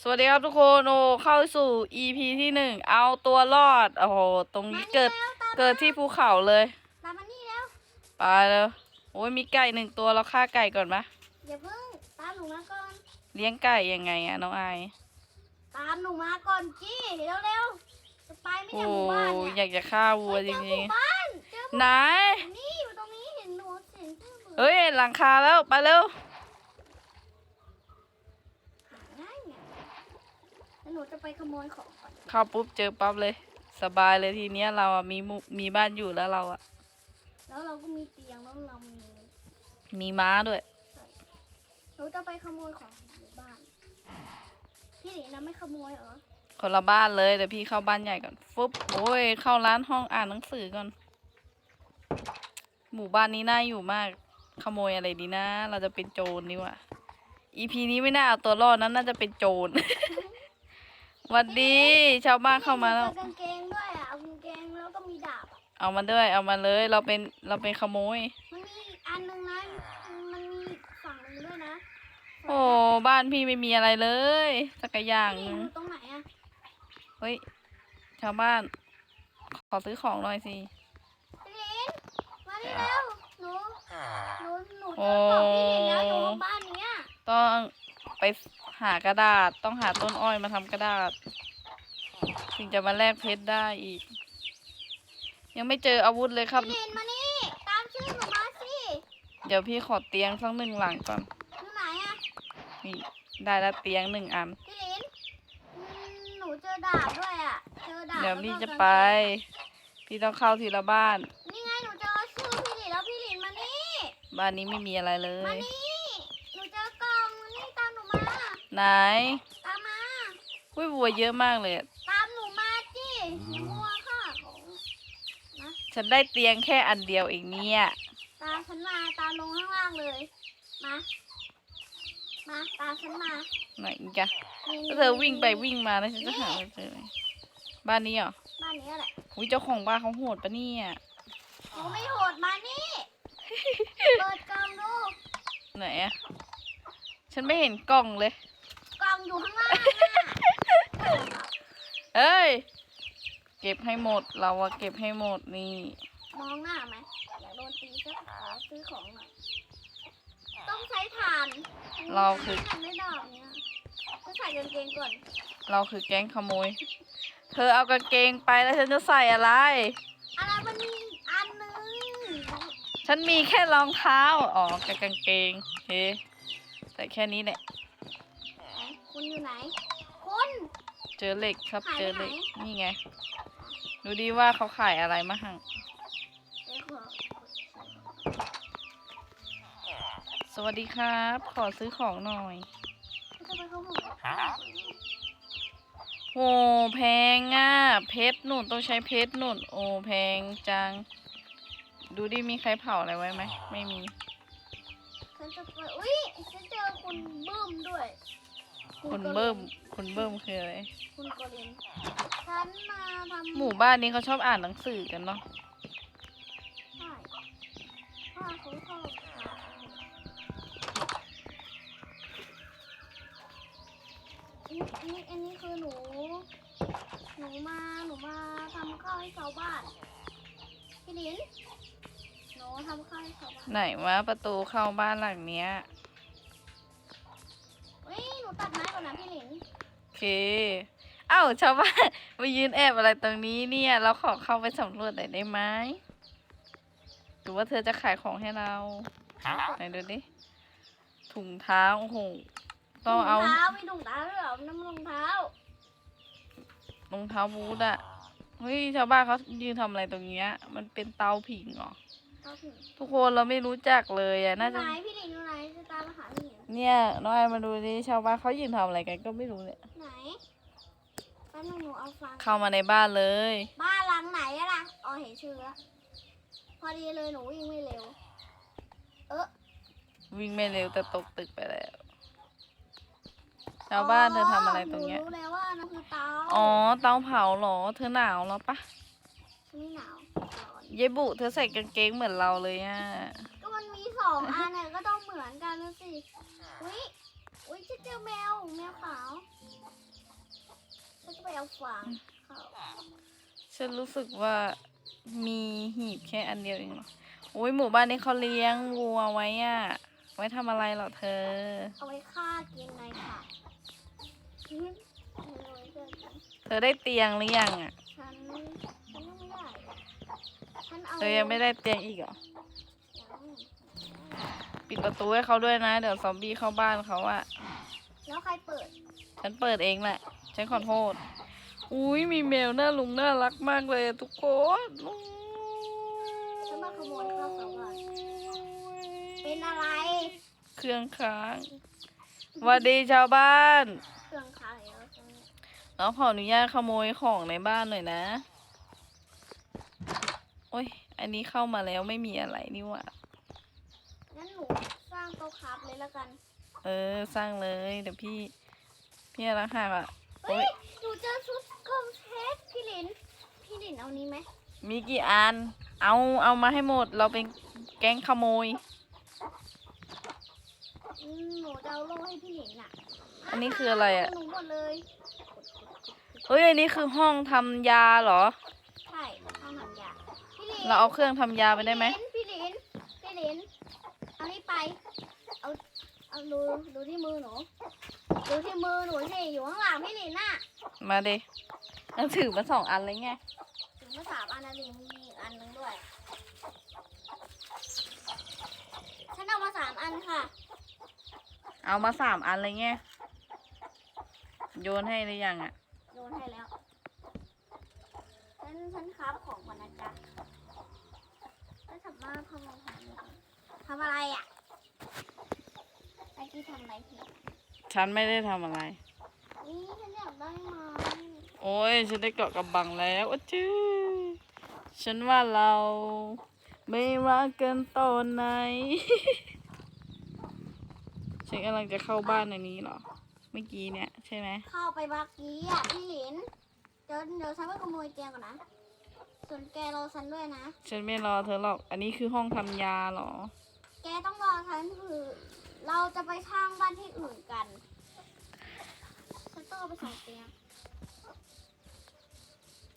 สวัสดีครับทุกคนโอ้เข้าสู่ EP ที่หนึ่งเอาตัวรอด โอ้โห ตรงนี้เกิดมาแล้วตามมาเกิดที่ภูเขาเลยตามมานี่แล้วไปแล้วโอ้ยมีไก่หนึ่งตัวเราฆ่าไก่ก่อนปะอย่าเพิ่งตามหนูมาก่อนเลี้ยงไก่ยังไงอะน้องไอายตามหนูมาก่อนจี้เร็วเร็วๆจะไปไม่โอ้ใช่หมู่บ้านอเนี่ยยากจะฆ่าวัวจเจอหริมู่งบ้านเจอหๆมู่ไหนนี่อยู่ตรงนี้เห็นหนูเห็นชื่อหนูเฮ้ยหลังคาแล้วไปเร็ว หาง่ายเนี่ย แล้วหนูจะไปขโมยของก่อนเข้าปุ๊บเจอปั๊บเลย สบายเลยทีเนี้ยเราอะมีหมู่มีบ้านอยู่แล้วเราอะแล้วเราก็มีเตียงแล้วเรามีมีม้าด้วย หนูจะไปขโมยของหมู่บ้าน พี่หลีนะไม่ขโมยเหรอคนละบ้านเลยเดี๋ยวพี่เข้าบ้านใหญ่ก่อนฟุบโอ้ยเข้าร้านห้องอ่านหนังสือก่อน หมู่บ้านนี้น่าอยู่มาก ขโมยอะไรดีนะ เราจะเป็นโจรนี่ว่ะ EP นี้ไม่น่าเอาตัวรอดนั้นน่าจะเป็นโจร หวัดดี ชาวบ้านเข้ามาแล้วเจอกางเกงด้วยอะเอากางเกงแล้วก็มีดาบอะเอามาด้วย เอามาเลย เราเป็นเราเป็นขโมย มันมีอีกอันหนึงนะ มันมีอีกฝั่งหนึงด้วยนะโอ้บ้านพี่ไม่มีอะไรเลยสักอย่างหนี่นึ่งอยู่ตรงไหนอะเฮ้ยชาวบ้าน ขอซื้อของหน่อยสิ พี่ลินมานี่เร็วหนูหนูหนูเจโอ้อกล่องพี่ลินแล้วอยู่บ้านเนี้ยต้องไป หากระดาษต้องหาต้นอ้อยมาทำกระดาษ ถึงจะมาแลกเพชรได้อีก ยังไม่เจออาวุธเลยครับพี่ลินมานี่ ตามชื่อหนูมาสิเดี๋ยวพี่ขอเตียงสักหนึ่งหลังก่อนอยู่ไหนอะนี่ได้แล้วเตียงหนึ่งอัน พี่ลินอืมหนูเจอดาบด้วยอะเจอดาบเดี๋ยวแล้พี่ก็จะกางเกงไป พี่ต้องเข้าทีละบ้าน นี่ไงหนูเจอชื่อพี่ลินแล้วพี่ลินมานี่ บ้านนี้ไม่มีอะไรเลมาย นี่หนูเจอกล่องมานี่ตามหนูมา ไหนตามมาอุ้ยวัวเยอะมากเลยอะตามหนูมาจิอย่ามัวค่ะของนะฉันได้เตียงแค่อันเดียวเองเนี่ย ตามฉันมาตามลงข้างล่างเลยมามาตามฉันมาไหนอีกอะนี่ถ้าเธอวิ่งไปวิ่งมาแล้วฉันจะหาไม่เจอเลยบ้านนี้เหรอบ้านนี้แหละอุ้ยเจ้าของบ้านเขาโหดปะเนี่ยโอ้ไม่โหดมานี่ เปิดกล่องดูไหนอะฉันไม่เห็นกล่องเลยกล่ องอยู่ข้างล่างน่ะเอ้ย เก็บให้หมดเราอะเก็บให้หมดนี่ มองหน้าไหมอยากโดนตีสักขอซื้อของหน่อยต้องใช้ถ่านเราคืออยากได้ดอกเนี้ยจะใส่กางเกงก่อนเราคือแก๊งขโมย เธอเอากางเกงไปแล้วฉันจะใส่อะไร อะไรมันมีอีกอันนึงฉันมีแค่รองเท้า อ๋อกับกางเกงเฮ้แต่แค่นี้แหละไหน คุณอยู่ไหน คุณ เจอเหล็กครับหายไปเจอเหล็กไหนนี่ไง ดูดีว่าเขาขายอะไรมาหังเดี๋ยวขอสวัสดีครับ ขอซื้อของหน่อยจะไปเข้าห้องโอ้แพงอะ เพชรหนุนต้องใช้เพชรหนุนโอ้แพงจัง ดูดิมีใครเผาอะไรไว้ไหม ไม่มีฉันจะไปอุ้ยฉันเจอคุณเบิ้มด้วย คุณเบิ้มคุณเบิ้มคืออะไร คุณโกลินฉันมาทำหมู่บ้านนี้เขาชอบอ่านหนังสือกันเนาะ ใช่พ่อเขาชอบอันนี้อันนี้อันนี้คือหนู หนูมา หนูมาทำข้าวให้ชาวบ้าน พี่ลินหนูทำข้าวให้ชาวบ้าน ไหนวะประตูเข้าบ้านหลังเนี้ยเฮ้ยหนู ตัดไม้ก่อนนะพี่ลินโอเค เอ้าชาวบ้านมายืนแอบอะไรตรงนี้เนี่ย เราขอเข้าไปสำรวจหน่อยได้ไหมหรือว่าเธอจะขายของให้เราไหนดูดิถุงเท้าโอ้โหต้องเอาถุงเท้ามีถุงเท้าด้วยเหรอน้ำรองเท้ารองเท้าบูทอะเฮ้ยชาวบ้านเขายืนทำอะไรตรงเนี้ย มันเป็นเตาผิงเหรอเอาถึง ทุกคนเราไม่รู้จักเลยอะน่าจะไหนพี่ลินอยู่ไหนจะตามมาหาพี่ลินเนี่ยน้องไอมาดูดิชาวบ้านเขายืนทำอะไรกันก็ไม่รู้เนี่ยไหนแป๊บนึงหนูเอาฟังเข้ามาในบ้านเลย บ้านหลังไหนอะล่ะอ๋อเห็นชื่อแล้วพอดีเลยหนูวิ่งไม่เร็ว เออวิ่งไม่เร็วแต่ตกตึกไปแล้วชาวบ้านเธอทำอะไรตรงเนี้ย หนูรู้แล้วว่านั่นคือเตาอ๋อเตาเผาเหรอ เธอหนาวเหรอปะไม่หนาวร้อน เยบุเธอใส่กางเกงเหมือนเราเลยอะก็มันมีสองอันเนี่ยก็ต้องเหมือนกันนะสิ อุ้ยอุ้ยฉันเจอแมวแมวขาวฉันจะไปเอาฝางเขาฉันรู้สึกว่ามีหีบแค่อันเดียวเองเหรอโอ้ยหมู่บ้านนี้เขาเลี้ยงวัวไว้อะไว้ทำอะไรเหรอเธอ เอาไว้ฆ่ากินไงค่ะอืมเอาไว้เจอกันเธอได้เตียงหรือยังอะ ฉันฉันยังไม่ได้ ฉันเอาเธอยังไม่ได้เตียงอีกเหรอยังปิดประตูให้เขาด้วยนะ เดี๋ยวซอมบี้เข้าบ้านเขาอะแล้วใครเปิด ฉันเปิดเองแหละ ฉันขอโทษ อุ้ยมีแมวน่าลุงน่ารักมากเลยอะทุกคนฉันมาขโมยข้าวสวรรค์เป็นอะไร เครื่องค้างสวัสดีชาวบ้าน เครื่องขายแล้วฉันเราขออนุญาตขโมยของในบ้านหน่อยนะโอ้ย อันนี้เข้ามาแล้วไม่มีอะไรนี่หว่า งั้นหนูสร้างโต๊ะครับเลยละกัน เออ สร้างเลย เดี๋ยวพี่ พี่รักหักอะเฮ้โอ้ยย หนูเจอชุดคอมเพลตพี่หลิน พี่หลินเอานี้ไหมมีกี่อัน เอา เอามาให้หมด เราเป็นแก๊งขโมย อืมหนูจะเอาโล่ให้พี่หลินอะอันนี้คืออะไรอะ หนูหมดเลย เฮ้ย อันนี้คือห้องทำยาเหรอ ใช่เอาหนังยาพี่หลิน เราเอาเครื่องทำยาไปได้ไหม พี่หลินพี่หลินเอานี่ไป เอาเอาดูดูที่มือหนู ดูที่มือหนูสิอยู่ข้างหลังพี่หลินน่ะมาดิเราถือมาสองอันเลยไง ถึงมาสามอันนะหลินมีอีกอันหนึงด้วย ฉันเอามาสามอันค่ะ เอามาสามอันเลยไง โยนให้หรือยังอะโยนให้แล้ว ฉันฉันครับของก่อนนะจ๊ะ แล้วทำมาทำอะไรทำอะไรอะไอ้ที่ทำอะไรผิดฉันไม่ได้ทำอะไร นี่ฉันอยากได้ไม้โอ้ยฉันได้เกาะกับบังแล้วอะจื้อฉันว่าเรา ไม่รักกันตอนไหน ฉันกำลังจะเข้าบ้านในนี้เหรอ เมื่อกี้เนี่ย ใช่ไหม เข้าไปบักกี้อะพี่หลิน เดี๋ยวเดี๋ยวฉันไปขโมยเตียงก่อนนะ ส่วนแกรอฉันด้วยนะ ฉันไม่รอเธอหรอก อันนี้คือห้องทำยาเหรอ แกต้องรอฉันคือเราจะไปสร้างบ้านที่อื่นกัน ฉันต้องเอาไปสองเตียง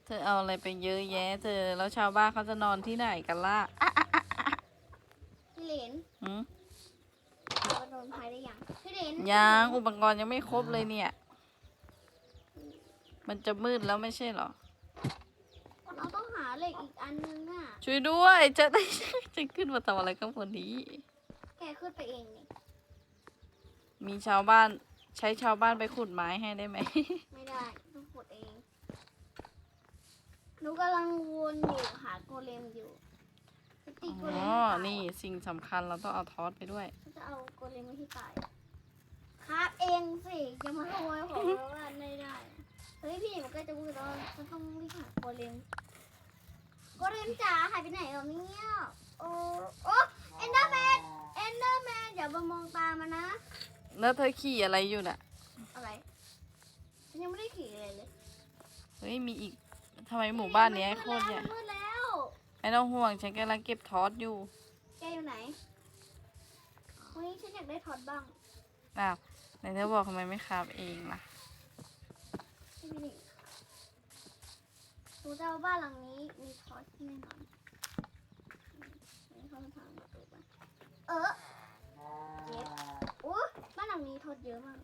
เธอเอาอะไรไปเยอะแยะ เธอแล้วชาวบ้านเขาจะนอนที่ไหนกันล่ะอะพี่หลินหืมเราโดนภัยได้ยัง พี่หลินยังอุปกรณ์ยังไม่ครบเลยเนี่ย มันจะมืดแล้วไม่ใช่เหรอเราต้องหา เหล็กอีกอันนึงอะ ช่วยด้วยจะได้จะขึ้นมาทำอะไรข้างบนนี้ แกขึ้นไปเองนี่มีชาวบ้านใช้ชาวบ้านไปขุดไม้ให้ได้ไหม ไม่ได้ต้องขุดเองหนูกำลังวนอยู่หาโกเลมอยู่จะตีโกอ๋เลอมให้ตายนี่สิ่งสำคัญเราต้องเอาทอสไปด้วย ฉันจะเอาโกเลมไม่ที่ตายครับเองสิจะมาขโมยของเราบ้านไม่ได้เฮ้ยพี่มันก็จะพูดแล้วฉันต้องรีบหาโกเลม โกเลมจ๋าหายไปไหนแล้วเนี่ยโอ้โอ้เอนเดอร์แมนเอนเดอร์แมนอย่ามามองตามันนะ แล้วเธอขี่อะไรอยู่น่ะ อะไรฉันยังไม่ได้ขี่เลยเลยเฮ้ยมีอีกทำไมหมู่บ้านเนี้ยโคตรใหญ่มันมืดแล้วไม่ต้องห่วงฉันกำลังเก็บทอสอยู่ แกอยู่ไหนเฮ้ยฉันอยากได้ถอดบ้างอ้าวไหนเธอบอกทำไมไม่คาบเองล่ะให้พี่หนิง หนูจะเอาบ้านหลังนี้มีทอดแน่นอนนี่เข้าทางประตูบ้านเออเย็บโอ้บ้านหลังนี้ทอดเยอะมาก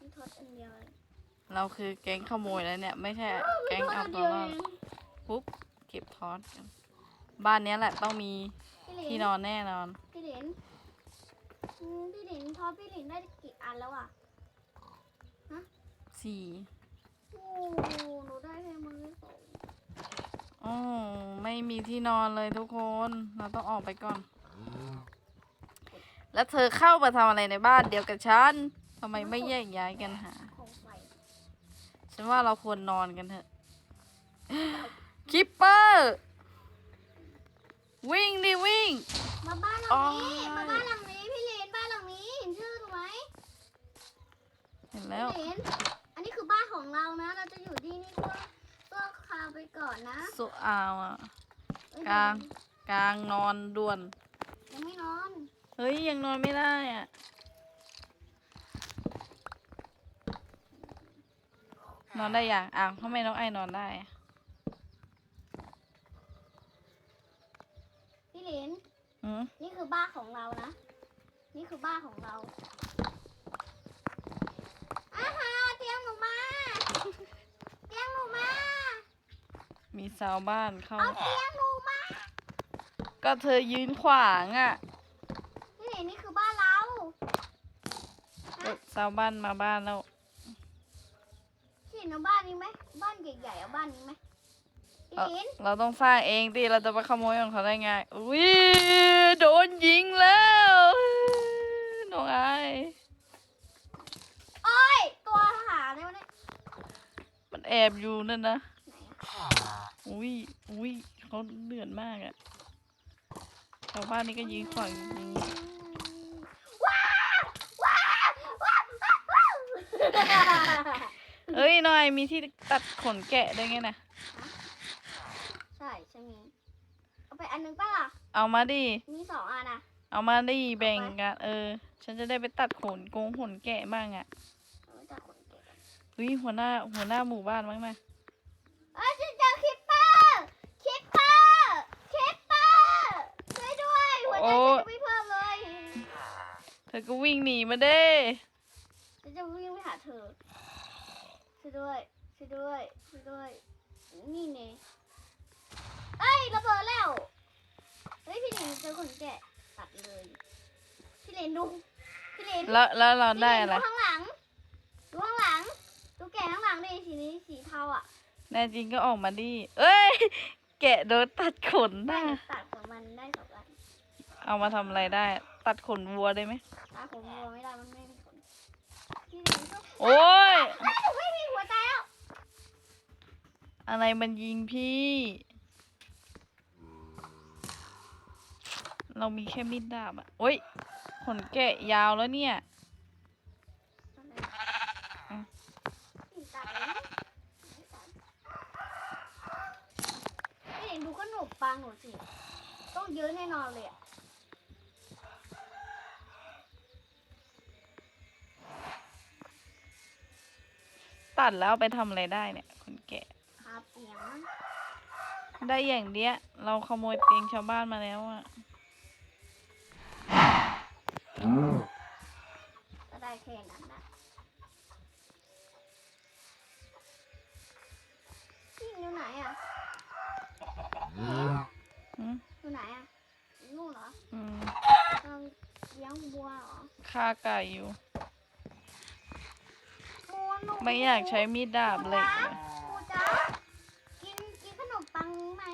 มีทอดอันเดียวเลยเราคือแก๊งขโมยแล้วเนี่ย ไม่ใช่เออมีแก๊งทอดเอาอันตัเดีวยวรเออดงปุ๊บเก็บทอสกันบ้านเนี้ยแหละต้องมีพี่หลิที่นนอนแน่นอน พี่หลินอืมพี่หลินทอดพี่หลินได้กี่อันแล้วอะสี่ โอ้หนูได้แค่มือสองโอ้ไม่มีที่นอนเลยทุกคน เราต้องออกไปก่อน แล้วเธอเข้ามาทำอะไรในบ้านเดียวกับฉันทำไมไม่แยกย้ายกันหา ของไฟฉันว่าเราควรนอนกันเถอะ คิปเปอร์ วิ่งดิวิ่ง มาบ้านหลังนี้ โอ๊ยมาบ้านหลังนี้พี่หลินบ้านหลังนี้เห็นชื่อหนูไหมเห็นแล้ว พี่หลินอั นนี้คือบ้านของเรานะ เราจะอยู่ที่นี่ตัวตัวคราวไปก่อนนะสุอาวอะกลางกลางนอนด่วน ยังไม่นอน เฮ้ยยังนอนไม่ได้อะนอนได้อย่างอ้าวทำไมน้องไอ้นอนได้ ชาวบ้านเข้า เอาเตียงหนูมา ก็เธอยืนขวางอะพี่ลินนี่คือบ้านเรา เออชาวบ้านมาบ้านแล้วพี่ลินเอาบ้านนี้ไหม บ้านใหญ่ๆเอาบ้านนี้ไหมพี่เอาลินเราต้องสร้างเองดิเราจะไปขโมยของเขาได้ไง อุ้ยโดนยิงแล้วน้องไอายโอ้ยตัวทหารเลยวะเนี่ยมันแอบอยู่นั่นนะไหน อะอุ้ยอุ้ยเขาเดือดมากอะชาวบ้านนี่ก็ยิงขวางยิงว้าวว้าวว้าวว้าวเอ้ยน้อยมีที่ตัดขนแกะด้วยไงนะใช่ใช่มีเอาไปอันหนึงป่ะล่ะ เอามาดิ มีสองอันนะเอามาดิแบ่งกันเออ ฉันจะได้ไปตัดขนโกงขนแกะบ้างอะเอาไว้จากคนเก็บเฮ้ยหัวหน้าหัวหน้าหมู่บ้านมั้งนะ เอ้ยฉันเจอคิปเปอร์คิปเปอร์คิปเปอร์ช่วยด้วยหัวใจฉันจะไม่เพิ่มเลยเธอก็วิ่งหนีมาเด้ฉันจะวิ่งไปหาเธอช่วยด้วยช่วยด้วยช่วยด้วย นี่เน่เอ้ยระเบิดแล้วเฮ้ยพี่เหลนเจอคนแกะตัดเลยพี่เหลนดูพี่เหลนแล้วแล้วเราได้อะไรดูข้างหลังดูข้างหลังดูแกะข้างหลังดิสีนี้สีเทาอะ แน่จริงก็ออกมาดิเอ้ย แกะโดนตัดขนได้ได้ ตัดของมันได้สองอันเอามาทำอะไรได้ ตัดขนวัวได้ไหมตัดของวัวไม่ได้มันไม่มีขนพี่เหลนก็โอ้ยเอ้ย ไม่มีหัวใจแล้วอะไรมันยิงพี่ เรามีแค่มีดดาบอะโอ้ย ขนแกะยาวแล้วเนี่ย อืม พี่ตัดเลยนะไม่ตัดพี่เหลน ดูขนมปังหนูสิ ต้องเยอะแน่นอนเลยอะตัดแล้วเอาไปทำอะไรได้เนี่ยขนแกะครับเสียงได้อย่างเดียวเราขโมยเตียงชาวบ้านมาแล้วอะก็ได้แค่นั้นนะพี่อยู่ไหนอะ อืมอยู่ไหนอะนู่นเหรออืมกำลังเลี้ยงวัวเหรอฆ่าไก่อยู่หมูหนูไม่อยากใช้มีดดาบเหล็กเลยหมูจ๊ะกินกินขนมปังไหม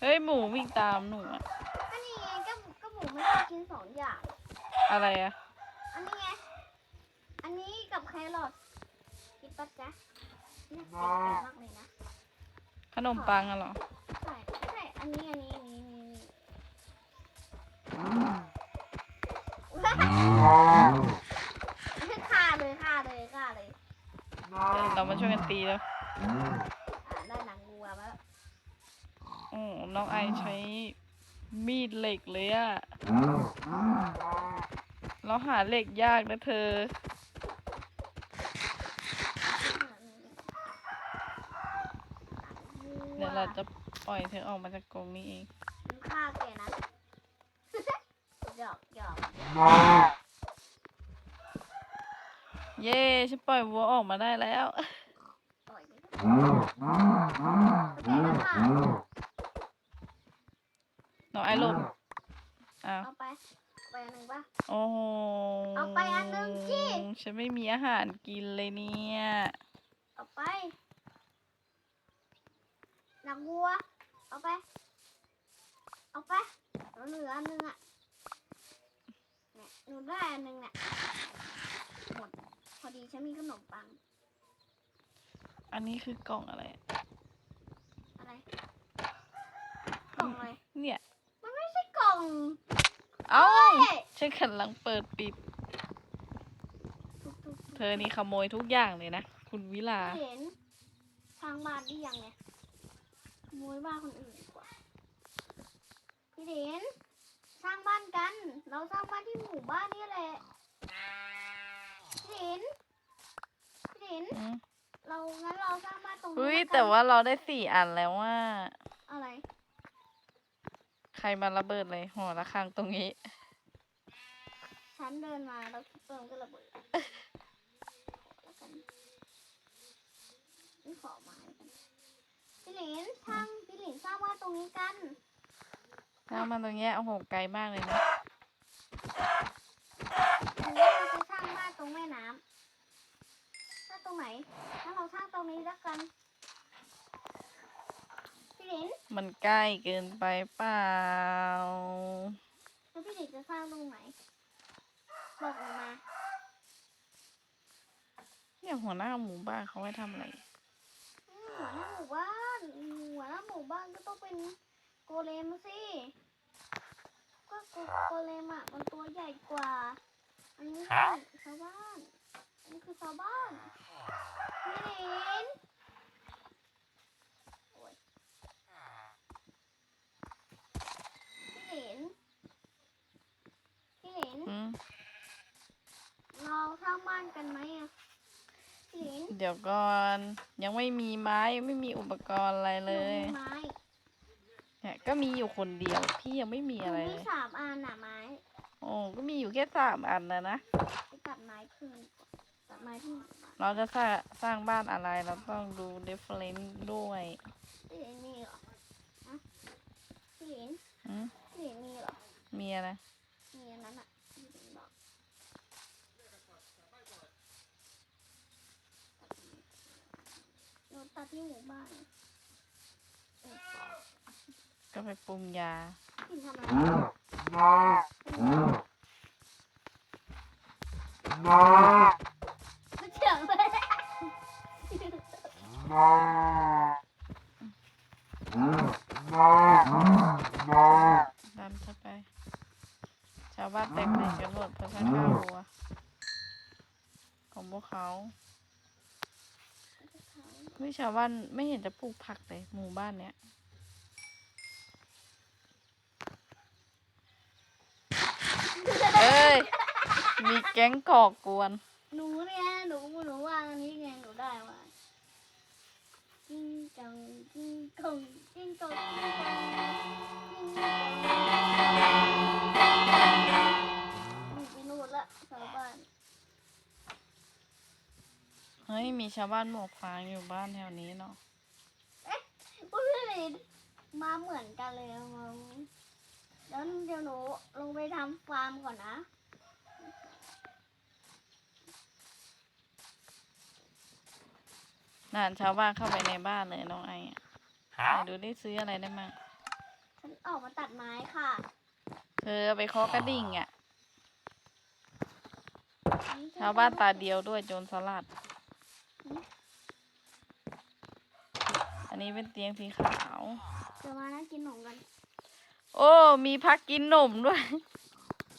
เฮ้ยหมูวิ่งตามหนูอะก็นี่ไงก็ก็หมูไม่ได้กินสองอย่าง อะไรอะอันนี้ไง อันนี้กับแครอทกินปะจ๊ะเนี่ยกินมากเลยนะ ขนมปังอะเหรอ ใช่ใช่อันนี้ อันนี้ อันนี้อันนี้ฆ่าเลยฆ่าเลยฆ่าเลยเรามาช่วยกันตีแล้วอ่าได้หนังวัวมาแล้วโอ้น้องไอใช้มีดเหล็กเลยอะเราหาเหล็กยากนะเธอ เดี๋ยวเราจะปล่อยเธอออกมาจากกรงนี้เองมันฆ่าแกนะหยอกหยอกเย้ฉันปล่อยวัวออกมาได้แล้ว ปล่อยไปเถอะแกก็ฆ่าน้องไอหลบอ้าวเอาไปเอาไปอันหนึ่งปะ โอ้โหเอาไปอันหนึ่งสิ ฉันไม่มีอาหารกินเลยเนี่ย เอาไป หนังวัว เอาไป เอาไปเราเหลืออันหนึงอะเนี่ยหนูได้อันหนึงเนี่ยหมดพอดีฉันมีขนมปัง อันนี้คือกล่องอะไร อะอะไร กล่องอะไร เนี่ย มันไม่ใช่กล่อง เอ้าเฮ้ยฉันกำลังเปิดปิดตุ๊กตุ๊กเธอนี่ขโมยทุกอย่างเลยนะ คุณวิลา เห็นสร้างบ้านได้ยังเนี่ยข โมยบ้านคนอื่นดีกว่า พี่เดนสร้างบ้านกัน เราสร้างบ้านที่หมู่บ้านนี่แหละ พี่เดนพี่เดลินอืมเรางั้นเราสร้างบ้านตรงนี้อุ้ยล้กันแต่ว่าเราได้สี่อันแล้วว่า อะไร ใครมาระเบิดเลยหอระฆังตรงนี้ ฉันเดินมาแล้วเปิมก็ระเบิด แล้วกันนี่ขอไม้กันพี่ หลินสร้างพี่หลินสร้างบ้านตรงนี้กันถ้ามันตรงเนี้ยโอ้โหไกลมากเลยนะหรือว่าเราจะสร้างบ้านตรงแม่น้ำสร้างตรงไหนถ้าเราสร้างตรงนี้แล้วกันพี่หลินมันใกล้เกินไปเปล่าแล้วพี่หลินจะสร้างตรงไหนบอกหนูมาเนี่ยหัวหน้าหมู่บ้านเขาไว้ทำอะไร อืมหัวหน้าหมู่บ้าน หัวหน้าหมู่บ้านก็ต้องเป็นโกเลมสิก็โกโกเลมอะมันตัวใหญ่กว่า อันนี้คือชาวบ้านอันนี้คือชาวบ้านพี่หลินโอ๊ยพี่หลินพี่หลินอืมเราสร้างบ้านกันไหมอะพี่หลิน เดี๋ยวก่อนยังไม่มีไม้ยังไม่มีอุปกรณ์อะไรหเลนูยมีไม้เนี่ยก็มีอยู่คนเดียว พี่ยังไม่มีหนูอะไรมีเลยสามอันน่ะไม้โอ้ก็มีอยู่แค่สามอันนะนะไปตัดไม้คืนก่อนตัดไม้ที่หมู่บ้านเราจะสร้างสร้างบ้านอะไรเราต้องดู different ด้วยพี่หลินมีเหรอฮะพี่หลินอืมพี่หลินมีเหรอมีอะไร มีอันนั้นอะพี่หลินบอกหนู ตัดที่หมู่บ้านเอ้ยก็ไปปรุงยาพี่หลินทำอะไรไม่เชื่อเลยดันเข้าไป ชาวบ้านแตกตื่นกันหมดเพราะข้างข้าววัวของพวกเขา เฮ้ยชาวบ้านไม่เห็นจะปลูกผักเลยหมู่บ้านเนี้ยเอ้ย มีแก๊งก่อกวน หนูเนี่ยหนูหนูว่างอันนี้ไงหนูได้มากิ้งกังกิ้งกงกิ้งกงกิ้งกงกิ้งกง มีชาวบ้านหมวกฟางอยู่บ้านแถวนี้เนาะอุ้ยพี่ลินมาเหมือนกันเลยอะมึงเดี๋ยวเดี๋ยวหนูลงไปทำฟาร์มก่อนนะนั่นชาวบ้านเข้าไปในบ้านเลยน้องไอ้อะไหนดูได้ซื้ออะไรได้มั่งฉันออกมาตัดไม้ค่ะ เธอไปเคาะกระดิ่งอะอันนี้ฉัชาวบ้านตาเดียวด้วยโจรสลัด อันนี้เป็นเตียงสีขาว เดี๋ยวมานั่งกินขนมกัน โอ้ มีพักกินนมด้วย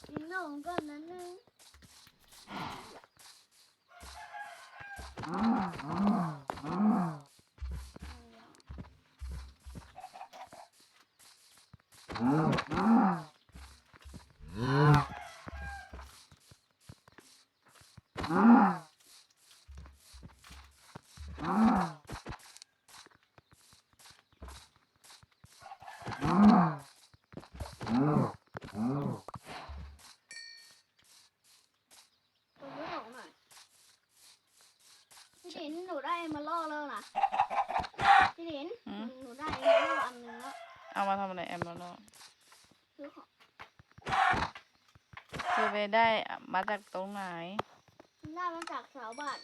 กินขนมก่อนนะนึงตัวนี้ของหน่อยพี่ห ลินหนูได้มาล่อแล้วนะพี่หลินหืม หนูได้มาล่ออันนึงแล้วเอามาทำอะไรแอมโมโนคือของเธอไปได้มาจากตรงไหน ได้มาจากชาวบ้าน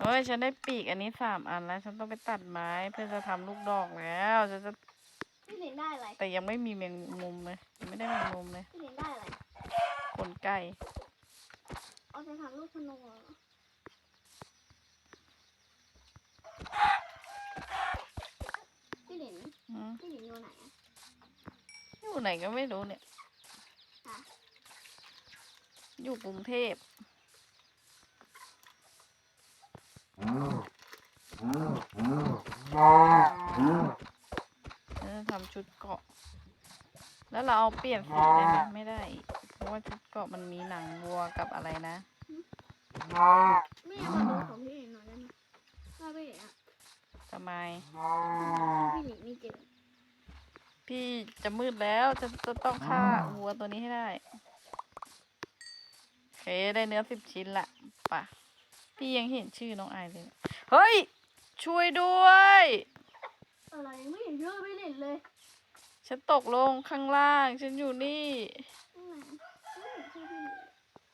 เฮ้ยฉันได้ปีกอันนี้สามอันแล้ว ฉันต้องไปตัดไม้เพื่อจะทำลูกดอกแล้วฉันจะพี่หลินได้อะไรแต่ยังไม่มีแมงมุมเลยยังไม่ได้แมงมุมเลยพี่หลินได้อะไรขนไก่เอาจะทำลูกธนูเหรอพี่หลิน อืม พี่หลินอยู่ไหนอะอยู่ไหนก็ไม่รู้เนี่ยฮะอยู่กรุงเทพฉันจะทำชุดเกราะ แล้วเราเอาเปลี่ยนสีได้ไหมไม่ได้อีกเพราะว่าชุดเกราะมันมีหนังวัวกับอะไรนะไม่เอามาดูของพี่หลินหน่อยได้ไหมาพี่หลินอะ ทำไมพี่หลินมีเจ็บพี่จะมืดแล้วจะจะต้องฆ่าวัวตัวนี้ให้ได้โอเคได้เนื้อสิบชิ้นละไป่ะพี่ยังเห็นชื่อน้องไอายเลยเฮ้ย ช่วยด้วย อะไรไม่เห็นชื่อพี่หลินเลยฉันตกลงข้างล่าง ฉันอยู่นี่ตรงไหนไม่เห็นชื่อพี่หลิน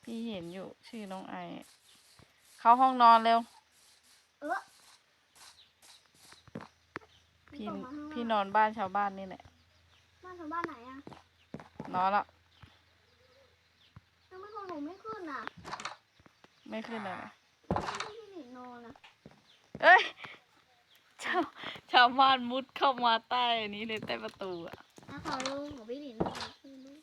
พี่เห็นอยู่ชื่อน้องไอายเข้าห้องนอนเร็ว เออ พี่ตกมาข้างล่างพี่นอนบ้านชาวบ้านนี่แหละบ้านชาวบ้านไหนอะนอนละทำไมของหนูไม่ขึ้นอะไม่ขึ้นเลยนะที่พี่หลินนอนอะเอ้ยชาวชาวบ้านมุดเข้ามาใต้อันนี้เลยใต้ประตูอะอะขอลงของพี่หลินนอน